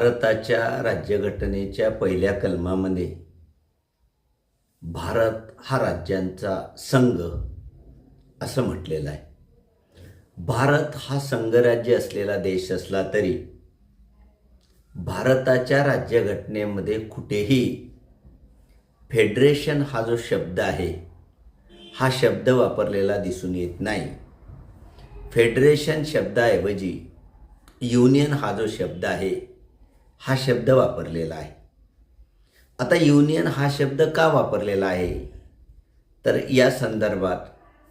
भारताच्या राज्यघटनेच्या पहिल्या कलमामध्ये भारत हा राज्यांचा संघ असं म्हटलेलं आहे. भारत हा संघराज्य असलेला देश असला तरी भारताच्या राज्यघटनेमध्ये कुठेही फेडरेशन हा जो शब्द आहे हा शब्द वापरलेला दिसून येत नाही. फेडरेशन शब्दाऐवजी युनियन हा जो शब्द आहे हा शब्द वापरलेला आहे. आता युनियन हा शब्द का वापरलेला आहे? तर या संदर्भात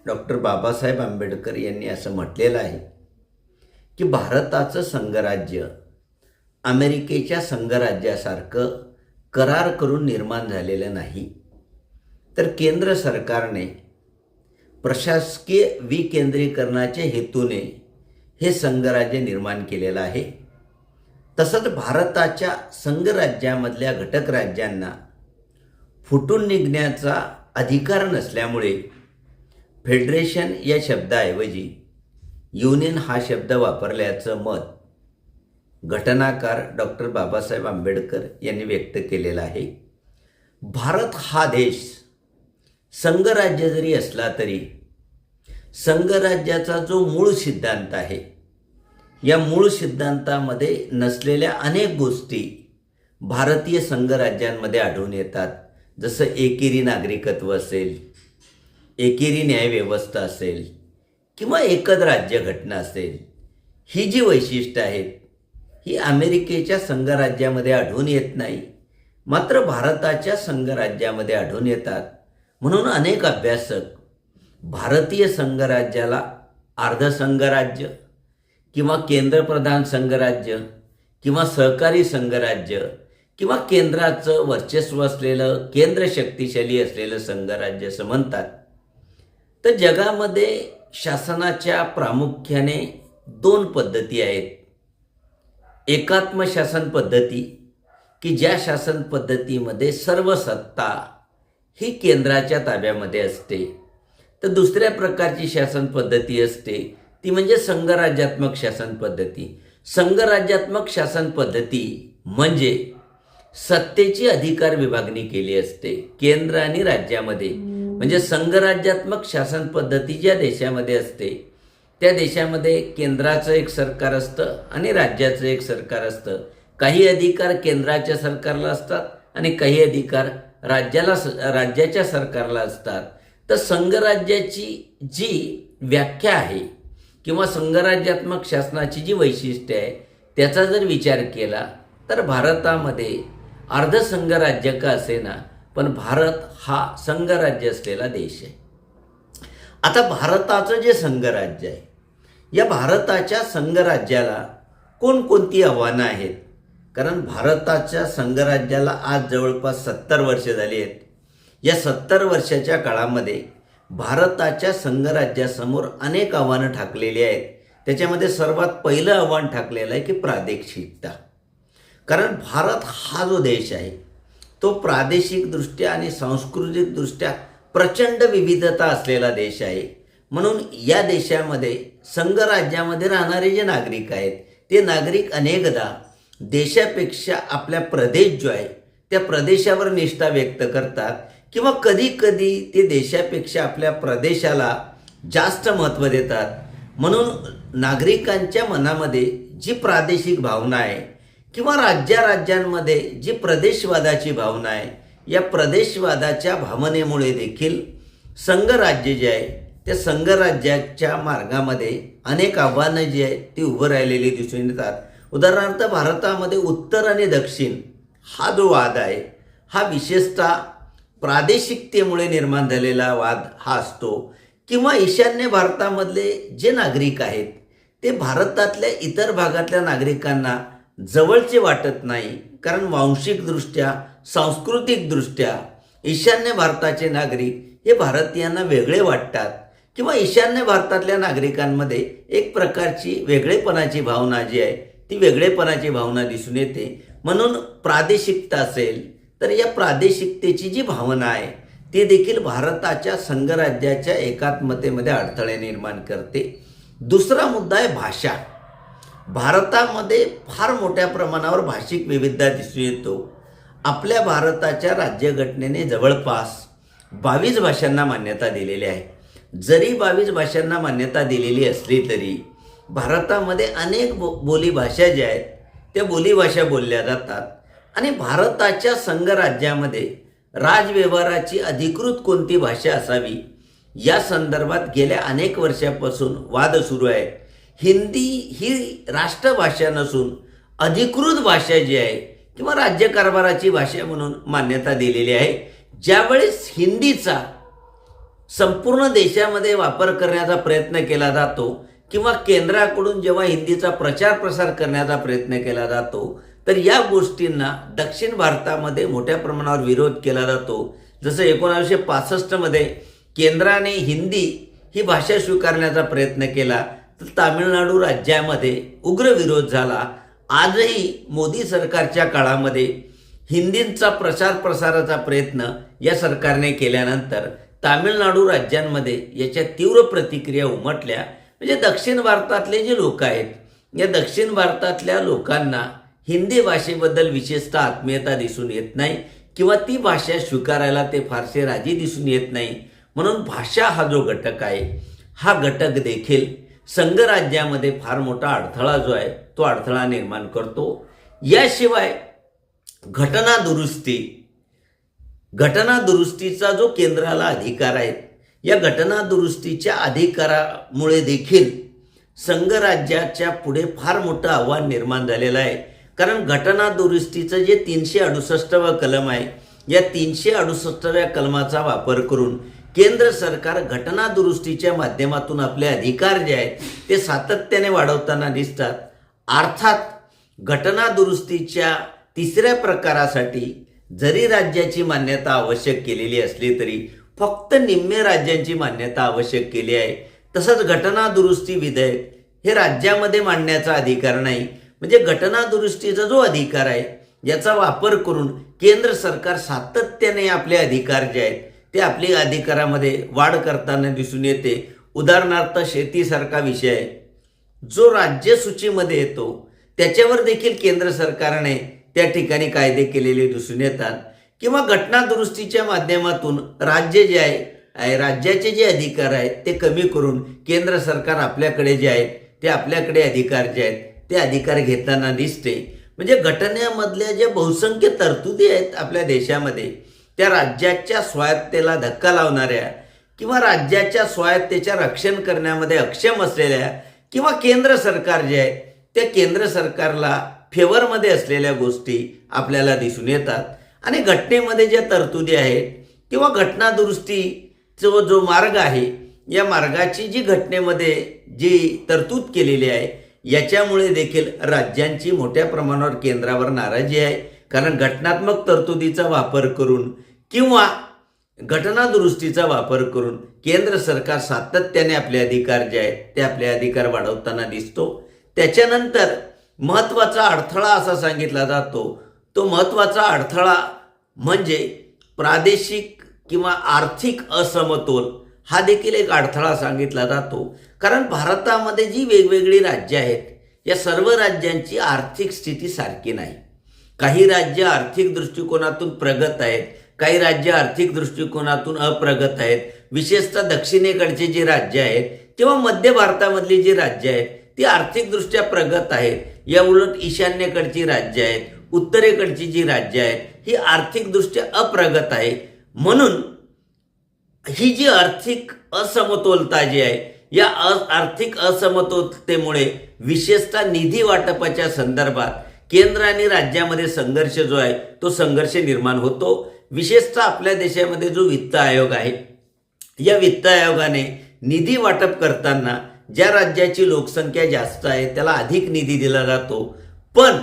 डॉक्टर बाबासाहेब आंबेडकर यांनी असं म्हटलेलं आहे की भारताचं संघराज्य अमेरिकेच्या संघराज्यासारखं करार करून निर्माण झालेलं नाही. तर केंद्र सरकारने प्रशासकीय विकेंद्रीकरणाच्या हेतूने हे संघराज्य निर्माण केलेलं आहे. तसंच भारताच्या संघराज्यामधल्या घटक राज्यांना फुटून निघण्याचा अधिकार नसल्यामुळे फेडरेशन या शब्दाऐवजी युनियन हा शब्द वापरल्याचं मत घटनाकार डॉक्टर बाबासाहेब आंबेडकर यांनी व्यक्त केलेलं आहे. भारत हा देश संघराज्य जरी असला तरी संघराज्याचा जो मूळ सिद्धांत आहे या मूळ सिद्धांतामध्ये नसलेल्या अनेक गोष्टी भारतीय संघराज्यांमध्ये आढळून येतात. जसं एकेरी नागरिकत्व असेल एकेरी न्यायव्यवस्था असेल किंवा एकच राज्यघटना असेल ही जी वैशिष्ट्य आहेत ही अमेरिकेच्या संघराज्यामध्ये आढळून येत नाही. मात्र भारताच्या संघराज्यामध्ये आढळून येतात. म्हणून अनेक अभ्यासक भारतीय संघराज्याला अर्धसंघराज्य किंवा केंद्रप्रधान संघराज्य किंवा सहकारी संघराज्य किंवा केंद्राचं वर्चस्व असलेलं केंद्र शक्तिशाली असलेलं संघराज्य असं म्हणतात. तर जगामध्ये शासनाच्या प्रामुख्याने दोन पद्धती आहेत. एकात्म शासन पद्धती की ज्या शासन पद्धतीमध्ये सर्व सत्ता ही केंद्राच्या ताब्यामध्ये असते. तर दुसऱ्या प्रकारची शासन पद्धती असते ती म्हणजे संघराज्यात्मक शासन पद्धती. संघराज्यात्मक शासन पद्धती म्हणजे सत्तेची अधिकार विभागणी केली असते केंद्र आणि राज्यामध्ये. म्हणजे संघराज्यात्मक शासन पद्धती ज्या देशामध्ये असते त्या देशामध्ये केंद्राचं एक सरकार असतं आणि राज्याचं एक सरकार असतं. काही अधिकार केंद्राच्या सरकारला असतात आणि काही अधिकार राज्याला राज्याच्या सरकारला असतात. तर संघराज्याची जी व्याख्या आहे किंवा संघराज्यात्मक शासनाची जी वैशिष्ट्य आहे त्याचा जर विचार केला तर भारतामध्ये अर्धसंघराज्य का असेना पण भारत हा संघराज्य असलेला देश आहे. आता भारताचं जे संघराज्य आहे या भारताच्या संघराज्याला कोणकोणती आव्हानं आहेत? कारण भारताच्या संघराज्याला आज जवळपास सत्तर वर्ष झाली आहेत. या सत्तर वर्षाच्या काळामध्ये भारताच्या संघराज्यासमोर अनेक आव्हानं ठाकलेली आहेत. त्याच्यामध्ये सर्वात पहिलं आव्हान ठाकलेलं आहे की प्रादेशिकता. कारण भारत हा जो देश आहे तो प्रादेशिकदृष्ट्या आणि सांस्कृतिकदृष्ट्या प्रचंड विविधता असलेला देश आहे. म्हणून या देशामध्ये संघराज्यामध्ये राहणारे जे नागरिक आहेत ते नागरिक अनेकदा देशापेक्षा आपल्या प्रदेश जो आहे त्या प्रदेशावर निष्ठा व्यक्त करतात. किंवा कधी कधी ते देशापेक्षा आपल्या प्रदेशाला जास्त महत्त्व देतात. म्हणून नागरिकांच्या मनामध्ये जी प्रादेशिक भावना आहे किंवा राज्या राज्यांमध्ये जी प्रदेशवादाची भावना आहे या प्रदेशवादाच्या भावनेमुळे देखील संघराज्य जे आहे त्या संघराज्याच्या मार्गामध्ये अनेक आव्हानं जी आहेत ती उभं राहिलेली दिसून येतात. उदाहरणार्थ भारतामध्ये उत्तर आणि दक्षिण हा जो वाद आहे हा विशेषतः प्रादेशिकतेमुळे निर्माण झालेला वाद हा असतो किंवा ईशान्य भारतामधले जे नागरिक आहेत ते भारतातल्या इतर भागातल्या नागरिकांना जवळचे वाटत नाही कारण वांशिकदृष्ट्या सांस्कृतिकदृष्ट्या ईशान्य भारताचे नागरिक हे भारतीयांना वेगळे वाटतात किंवा ईशान्य भारतातल्या नागरिकांमध्ये एक प्रकारची वेगळेपणाची भावना जी आहे ती वेगळेपणाची भावना दिसून येते. म्हणून प्रादेशिकता असेल तर या प्रादेशिकतेची जी भावना आहे ती देखील भारताच्या संघराज्याच्या एकात्मतेमध्ये अडथळे निर्माण करते. दुसरा मुद्दा आहे भाषा. भारतामध्ये फार मोठ्या प्रमाणावर भाषिक विविधता दिसून येतो. आपल्या भारताच्या राज्यघटनेने जवळपास बावीस भाषांना मान्यता दिलेली आहे. जरी बावीस भाषांना मान्यता दिलेली असली तरी भारतामध्ये अनेक बो बोलीभाषा ज्या आहेत त्या बोलीभाषा बोलल्या जातात. आणि भारताच्या संघराज्यामध्ये राजव्यवहाराची अधिकृत कोणती भाषा असावी? या संदर्भात गेल्या अनेक वर्षापासून वाद सुरू आहे. हिंदी ही राष्ट्रभाषा नसून अधिकृत भाषा जी आहे किंवा राज्यकारभाराची भाषा म्हणून मान्यता दिलेली आहे ज्यावेळेस हिंदीचा संपूर्ण देशामध्ये वापर करण्याचा प्रयत्न केला जातो किंवा केंद्राकडून जेव्हा हिंदीचा प्रचार प्रसार करण्याचा प्रयत्न केला जातो तर या गोष्टींना दक्षिण भारतामध्ये मोठ्या प्रमाणावर विरोध केला जातो. जसं एकोणावीसशे पासष्टमध्ये केंद्राने हिंदी ही भाषा स्वीकारण्याचा प्रयत्न केला तर तामिळनाडू राज्यामध्ये उग्र विरोध झाला. आजही मोदी सरकारच्या काळामध्ये हिंदींचा प्रचार प्रसाराचा प्रयत्न या सरकारने केल्यानंतर तामिळनाडू राज्यांमध्ये याच्या तीव्र प्रतिक्रिया उमटल्या. म्हणजे दक्षिण भारतातले जे लोक आहेत या दक्षिण भारतातल्या लोकांना हिंदी भाषेबद्दल विशेषतः आत्मीयता दिसून येत नाही किंवा ती भाषा स्वीकारायला ते फारसे राजी दिसून येत नाही. म्हणून भाषा हा जो घटक आहे हा घटक देखील संघराज्यामध्ये फार मोठा अडथळा जो आहे तो अडथळा निर्माण करतो. याशिवाय घटना दुरुस्ती घटना दुरुस्तीचा जो केंद्राला अधिकार आहे या घटना दुरुस्तीच्या अधिकारामुळे देखील संघराज्याच्या पुढे फार मोठं आव्हान निर्माण झालेलं आहे. कारण घटना दुरुस्तीचं जे तीनशे अडुसष्टवं कलम आहे या तीनशे अडुसष्टव्या कलमाचा वापर करून केंद्र सरकार घटना दुरुस्तीच्या माध्यमातून आपले अधिकार जे आहेत ते सातत्याने वाढवताना दिसतात. अर्थात घटना दुरुस्तीच्या तिसऱ्या प्रकारासाठी जरी राज्याची मान्यता आवश्यक केलेली असली तरी फक्त निम्मे राज्यांची मान्यता आवश्यक केली आहे. तसंच घटना दुरुस्ती विधेयक हे राज्यामध्ये मांडण्याचा अधिकार नाही म्हणजे घटनादुरुस्तीचा जो अधिकार आहे याचा वापर करून केंद्र सरकार सातत्याने आपले अधिकार जे आहेत ते आपल्या अधिकारामध्ये वाढ करताना दिसून येते. उदाहरणार्थ शेतीसारखा विषय आहे. जो राज्य सूचीमध्ये येतो त्याच्यावर देखील केंद्र सरकारने त्या ठिकाणी कायदे केलेले दिसून येतात. किंवा घटना दुरुस्तीच्या माध्यमातून राज्य जे आहे आहे, राज्याचे जे अधिकार आहेत ते कमी करून केंद्र सरकार आपल्याकडे जे आहेत ते आपल्याकडे अधिकार जे आहेत ते अधिकार घेताना दिसते. म्हणजे घटनेमधल्या ज्या बहुसंख्य तरतुदी आहेत आपल्या देशामध्ये त्या राज्याच्या स्वायत्तेला धक्का लावणाऱ्या किंवा राज्याच्या स्वायत्तेच्या रक्षण करण्यामध्ये अक्षम असलेल्या किंवा केंद्र सरकार जे आहे त्या केंद्र सरकारला फेवरमध्ये असलेल्या गोष्टी आपल्याला दिसून येतात. आणि घटनेमध्ये ज्या तरतुदी आहेत किंवा घटनादुरुस्तीचा जो मार्ग आहे या मार्गाची जी घटनेमध्ये जी तरतूद केलेली आहे याच्यामुळे देखील राज्यांची मोठ्या प्रमाणावर केंद्रावर नाराजी आहे. कारण घटनात्मक तरतुदीचा वापर करून किंवा घटनादुरुस्तीचा वापर करून केंद्र सरकार सातत्याने आपले अधिकार जे आहेत ते आपले अधिकार वाढवताना दिसतो. त्याच्यानंतर महत्त्वाचा अडथळा असा सांगितला जातो. तो महत्त्वाचा अडथळा म्हणजे प्रादेशिक किंवा आर्थिक असमतोल हा देखील एक अडथळा सांगितला जातो. कारण भारतामध्ये जी वेगवेगळी राज्य आहेत या सर्व राज्यांची आर्थिक स्थिती सारखी नाही. काही राज्य आर्थिक दृष्टिकोनातून प्रगत आहेत काही राज्य आर्थिक दृष्टिकोनातून अप्रगत आहेत. विशेषतः दक्षिणेकडचे जे राज्य आहेत किंवा मध्य भारतामधली जी राज्य आहेत ती आर्थिकदृष्ट्या प्रगत आहेत. या उलट ईशान्येकडची राज्य आहेत उत्तरेकडची जी राज्य आहेत ही आर्थिकदृष्ट्या अप्रगत आहे. म्हणून ही जी आर्थिक असमतोलता जी आहे या आर्थिक असमतोलतेमुळे विशेषतः निधी वाटपाच्या संदर्भात केंद्र आणि राज्यामध्ये संघर्ष जो आहे तो संघर्ष निर्माण होतो. विशेषतः आपल्या देशामध्ये जो वित्त आयोग आहे या वित्त आयोगाने निधी वाटप करताना ज्या राज्याची लोकसंख्या जास्त आहे त्याला अधिक निधी दिला जातो. पण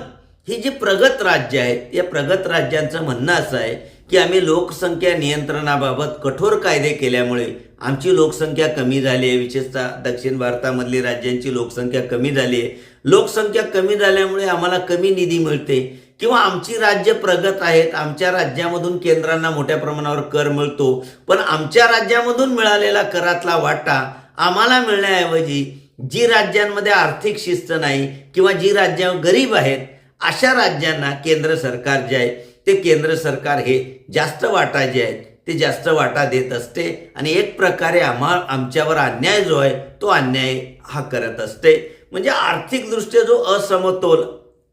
ही जी प्रगत राज्य आहेत या प्रगत राज्यांचं म्हणणं असं आहे की आम्ही लोकसंख्या नियंत्रणाबाबत कठोर कायदे केल्यामुळे आमची लोकसंख्या कमी झाली आहे. विशेषतः दक्षिण भारतामधली राज्यांची लोकसंख्या कमी झाली आहे. लोकसंख्या कमी झाल्यामुळे आम्हाला कमी निधी मिळते किंवा आमची राज्य प्रगत आहेत. आमच्या राज्यामधून केंद्रांना मोठ्या प्रमाणावर कर मिळतो. पण आमच्या राज्यामधून मिळालेला करातला वाटा आम्हाला मिळण्याऐवजी जी राज्यांमध्ये आर्थिक शिस्त नाही किंवा जी राज्य गरीब आहेत अशा राज्यांना केंद्र सरकार जे आहे ते केंद्र सरकार हे जास्त वाटा जे आहेत ते जास्त वाटा देत असते आणि एक प्रकारे आम्हा आमच्यावर अन्याय जो आहे तो अन्याय हा करत असते. म्हणजे आर्थिकदृष्ट्या जो असमतोल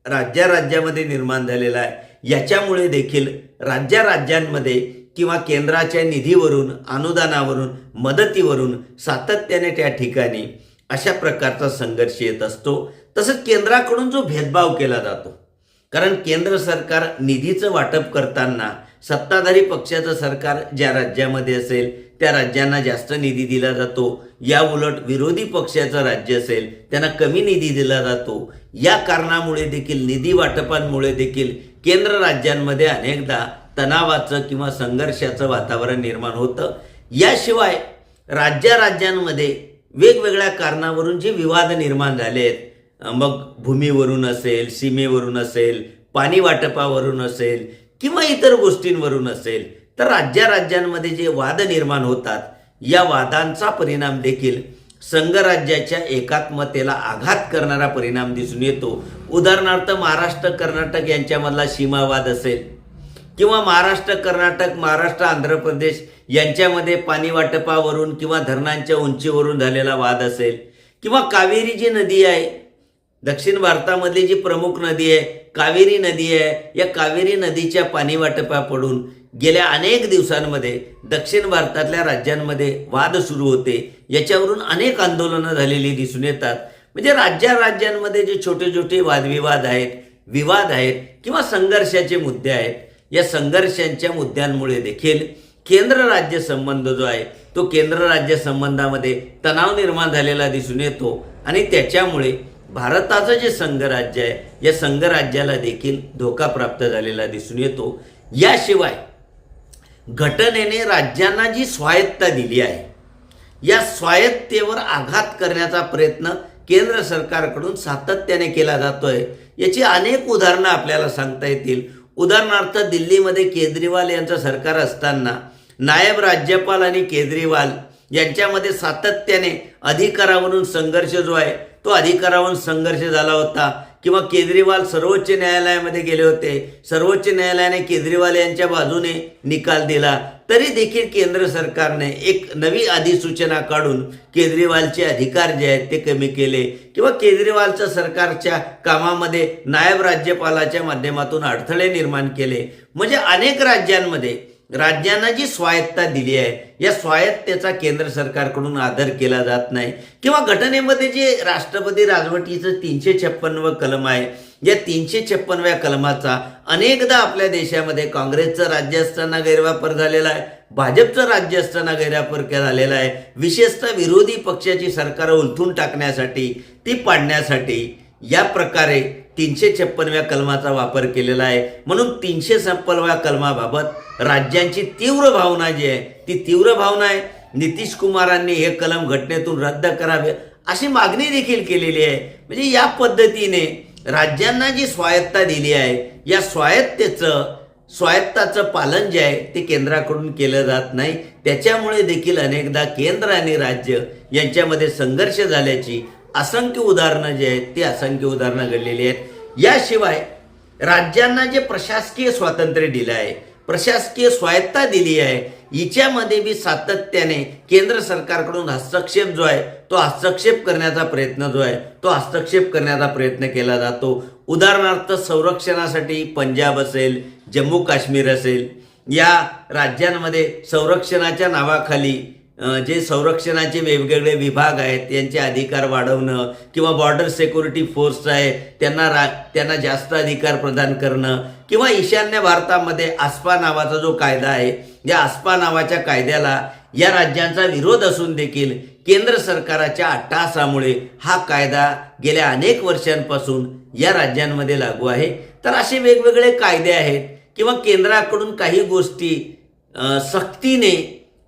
राज्या राज्यामध्ये निर्माण झालेला आहे याच्यामुळे देखील राज्या राज्यांमध्ये किंवा केंद्राच्या निधीवरून अनुदानावरून मदतीवरून सातत्याने त्या ठिकाणी अशा प्रकारचा संघर्ष येत असतो. तसंच केंद्राकडून जो भेदभाव केला जातो कारण केंद्र सरकार निधीचं वाटप करताना सत्ताधारी पक्षाचं सरकार ज्या राज्यामध्ये असेल त्या राज्यांना जास्त निधी दिला जातो. या उलट विरोधी पक्षाचं राज्य असेल त्यांना कमी निधी दिला जातो. या कारणामुळे देखील निधी वाटपांमुळे देखील केंद्र राज्यांमध्ये अनेकदा तणावाचं किंवा संघर्षाचं वातावरण निर्माण होतं. याशिवाय राज्या राज्यांमध्ये वेगवेगळ्या कारणावरून जे विवाद निर्माण झाले आहेत मग भूमीवरून असेल सीमेवरून असेल पाणी वाटपावरून असेल किंवा इतर गोष्टींवरून असेल तर राज्या राज्यांमध्ये जे वाद निर्माण होतात या वादांचा परिणाम देखील संघराज्याच्या एकात्मतेला आघात करणारा परिणाम दिसून येतो. उदाहरणार्थ महाराष्ट्र कर्नाटक यांच्यामधला सीमावाद असेल किंवा महाराष्ट्र कर्नाटक महाराष्ट्र आंध्र प्रदेश यांच्यामध्ये पाणी वाटपावरून किंवा धरणांच्या उंचीवरून झालेला वाद असेल किंवा कावेरी जी नदी आहे दक्षिण भारतामधली जी प्रमुख नदी आहे कावेरी नदी आहे या कावेरी नदीच्या पाणी वाटपाकडून गेल्या अनेक दिवसांमध्ये दक्षिण भारतातल्या राज्यांमध्ये वाद सुरू होते. याच्यावरून अनेक आंदोलनं झालेली दिसून येतात. म्हणजे राज्या राज्यांमध्ये जे छोटे छोटे वादविवाद आहेत विवाद आहेत किंवा संघर्षाचे मुद्दे आहेत या संघर्षांच्या मुद्द्यांमुळे देखील केंद्र राज्य संबंध जो आहे तो केंद्र राज्य संबंधामध्ये तणाव निर्माण झालेला दिसून येतो आणि त्याच्यामुळे भारताचं जे संघराज्य आहे या संघराज्याला देखील धोका प्राप्त झालेला दिसून येतो. याशिवाय घटनेने राज्यांना जी स्वायत्ता दिली आहे या स्वायत्तेवर आघात करण्याचा प्रयत्न केंद्र सरकारकडून सातत्याने केला जातोय. याची अनेक उदाहरणं आपल्याला सांगता येतील. उदाहरणार्थ दिल्लीमध्ये केजरीवाल यांचं सरकार असताना नायब राज्यपाल आणि केजरीवाल यांच्यामध्ये सातत्याने अधिकारावरून संघर्ष जो आहे तो अधिकारावरून संघर्ष झाला होता किंवा केजरीवाल सर्वोच्च न्यायालयामध्ये गेले होते. सर्वोच्च न्यायालयाने केजरीवाल यांच्या बाजूने निकाल दिला. तरी देखील केंद्र सरकारने एक नवी अधिसूचना काढून केजरीवालचे अधिकार जे आहेत ते कमी केले किंवा केजरीवालच्या सरकारच्या कामामध्ये नायब राज्यपालाच्या माध्यमातून अडथळे निर्माण केले. म्हणजे अनेक राज्यांमध्ये राज्यांना जी स्वायत्ता दिली आहे या स्वायत्तेचा केंद्र सरकारकडून आदर केला जात नाही. किंवा घटनेमध्ये जे राष्ट्रपती राजवटीचं तीनशे छप्पन्नवं कलम आहे या तीनशे छप्पनव्या कलमाचा अनेकदा आपल्या देशामध्ये काँग्रेसचं राज्य असताना गैरवापर झालेला आहे भाजपचं राज्य असताना गैरवापर झालेला आहे. विशेषतः विरोधी पक्षाची सरकार उलथून टाकण्यासाठी ती पाडण्यासाठी या प्रकारे तीनशे छप्पनव्या कलमाचा वापर केलेला आहे. म्हणून तीनशे छप्पनव्या कलमाबाबत राज्यांची तीव्र भावना जी आहे ती तीव्र भावना आहे. नितीश कुमारांनी हे कलम घटनेतून रद्द करावे अशी मागणी देखील केलेली आहे. म्हणजे या पद्धतीने राज्यांना जी स्वायत्ता दिली आहे या स्वायत्तेचं स्वायत्ताचं पालन जे आहे ते केंद्राकडून केलं जात नाही. त्याच्यामुळे देखील अनेकदा केंद्र आणि राज्य यांच्यामध्ये संघर्ष झाल्याची असंख्य उदाहरणं जे आहेत ती असंख्य उदाहरणं घडलेली आहेत. याशिवाय राज्यांना जे प्रशासकीय स्वातंत्र्य दिलं आहे प्रशासकीय स्वायत्ता दिली आहे हिच्यामध्ये बी सातत्याने केंद्र सरकारकडून हस्तक्षेप जो आहे तो हस्तक्षेप करण्याचा प्रयत्न जो आहे तो हस्तक्षेप करण्याचा प्रयत्न केला जातो. उदाहरणार्थ संरक्षणासाठी पंजाब असेल जम्मू काश्मीर असेल या राज्यांमध्ये संरक्षणाच्या नावाखाली जे संरक्षणाचे वेगवेगळे विभाग आहेत त्यांचे अधिकार वाढवणं किंवा बॉर्डर सिक्युरिटी फोर्स आहे त्यांना रा त्यांना जास्त अधिकार प्रदान करणं किंवा ईशान्य भारतामध्ये आस्पा नावाचा जो कायदा आहे या आस्पा नावाच्या कायद्याला या राज्यांचा विरोध असून देखील केंद्र सरकारच्या अट्टहासामुळे हा कायदा गेल्या अनेक वर्षांपासून या राज्यांमध्ये लागू आहे. तर असे वेगवेगळे कायदे आहेत किंवा केंद्राकडून काही गोष्टी सक्तीने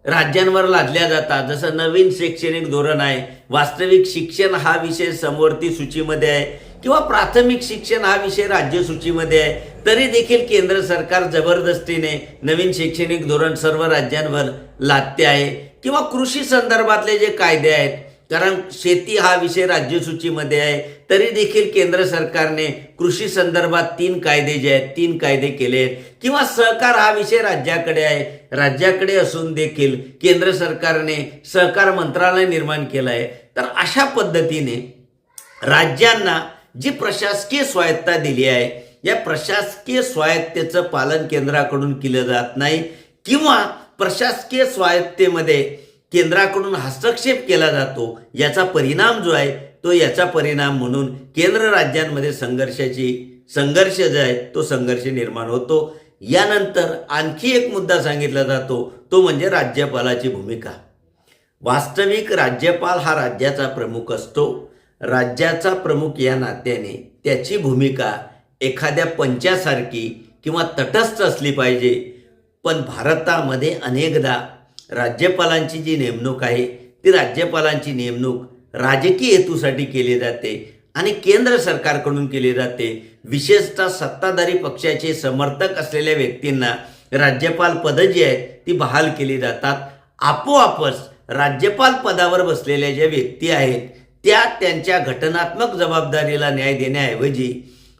राज्यांवर लादल्या जातात. जसं नवीन शैक्षणिक धोरण आहे वास्तविक शिक्षण हा विषय समवर्ती सूचीमध्ये आहे किंवा प्राथमिक शिक्षण हा विषय राज्य सूचीमध्ये आहे तरी देखील केंद्र सरकार जबरदस्तीने नवीन शैक्षणिक धोरण सर्व राज्यांवर लादते आहे. किंवा कृषी संदर्भातले जे कायदे आहेत कारण शेती हा विषय राज्यसूचीमध्ये आहे. तरी देखील केंद्र सरकारने कृषी संदर्भात तीन कायदे जे आहेत तीन कायदे केले आहेत. किंवा सहकार हा विषय राज्याकडे आहे. राज्याकडे असून देखील केंद्र सरकारने सहकार मंत्रालय निर्माण केलं आहे. तर अशा पद्धतीने राज्यांना जी प्रशासकीय स्वायत्ता दिली आहे या प्रशासकीय स्वायत्तेचं पालन केंद्राकडून केलं जात नाही. किंवा प्रशासकीय स्वायत्तेमध्ये केंद्राकडून हस्तक्षेप केला जातो याचा परिणाम जो आहे तो याचा परिणाम म्हणून केंद्र राज्यांमध्ये संघर्षाची संघर्ष जो आहे तो संघर्ष निर्माण होतो. यानंतर आणखी एक मुद्दा सांगितला जातो तो म्हणजे राज्यपालाची भूमिका. वास्तविक राज्यपाल हा राज्याचा प्रमुख असतो. राज्याचा प्रमुख या नात्याने त्याची भूमिका एखाद्या पंचासारखी किंवा तटस्थ असली पाहिजे. पण भारतामध्ये अनेकदा राज्यपालांची जी नेमणूक आहे ती राज्यपालांची नेमणूक राजकीय हेतूसाठी केली जाते आणि केंद्र सरकारकडून केली जाते. विशेषतः सत्ताधारी पक्षाचे समर्थक असलेल्या व्यक्तींना राज्यपाल पदं जी आहेत ती बहाल केली जातात. आपोआपच राज्यपाल पदावर बसलेल्या ज्या व्यक्ती आहेत त्या त्यांच्या घटनात्मक जबाबदारीला न्याय देण्याऐवजी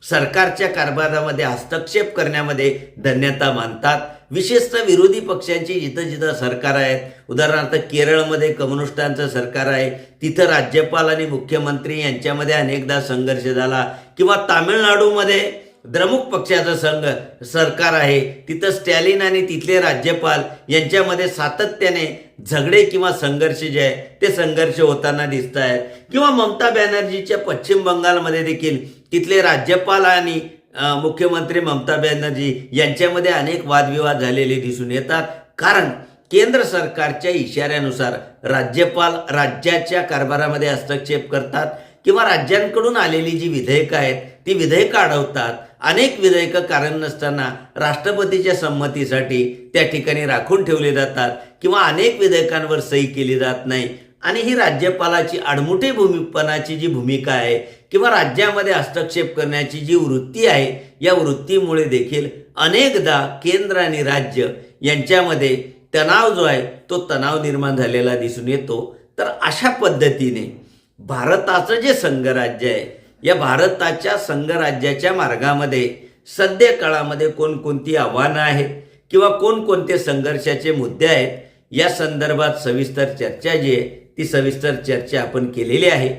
सरकारच्या कारभारामध्ये हस्तक्षेप करण्यामध्ये धन्यता मानतात. विशेषतः विरोधी पक्षांची जिथं जिथं सरकार आहेत उदाहरणार्थ केरळमध्ये कम्युनिस्टांचं सरकार आहे तिथं राज्यपाल आणि मुख्यमंत्री यांच्यामध्ये अनेकदा संघर्ष झाला. किंवा तामिळनाडूमध्ये द्रमुक पक्षाचं संघ सरकार आहे तिथं स्टॅलिन आणि तिथले राज्यपाल यांच्यामध्ये सातत्याने झगडे किंवा संघर्ष जे आहे ते संघर्ष होताना दिसत आहेत किंवा ममता बॅनर्जीच्या पश्चिम बंगालमध्ये देखील तिथले राज्यपाल आणि मुख्यमंत्री ममता बॅनर्जी यांच्यामध्ये अनेक वादविवाद झालेले दिसून येतात. कारण केंद्र सरकारच्या इशाऱ्यानुसार राज्यपाल राज्याच्या कारभारामध्ये हस्तक्षेप करतात किंवा राज्यांकडून आलेली जी विधेयकं आहेत ती विधेयकं अडवतात अनेक विधेयकं कारण नसताना राष्ट्रपतीच्या संमतीसाठी त्या ठिकाणी राखून ठेवले जातात किंवा अनेक विधेयकांवर सही केली जात नाही. आणि ही राज्यपालाची आडमुठी भूमीपणाची जी भूमिका आहे किंवा राज्यामध्ये हस्तक्षेप करण्याची जी वृत्ती आहे या वृत्तीमुळे देखील अनेकदा केंद्र आणि राज्य यांच्यामध्ये तणाव जो आहे तो तणाव निर्माण झालेला दिसून येतो. तर अशा पद्धतीने भारताचं जे संघराज्य आहे या भारताच्या संघराज्याच्या मार्गामध्ये सध्या काळामध्ये कोणकोणती आव्हानं आहेत किंवा कोणकोणते संघर्षाचे मुद्दे आहेत या संदर्भात सविस्तर चर्चा जी आहे ती सविस्तर चर्चा आपण केलेली आहे.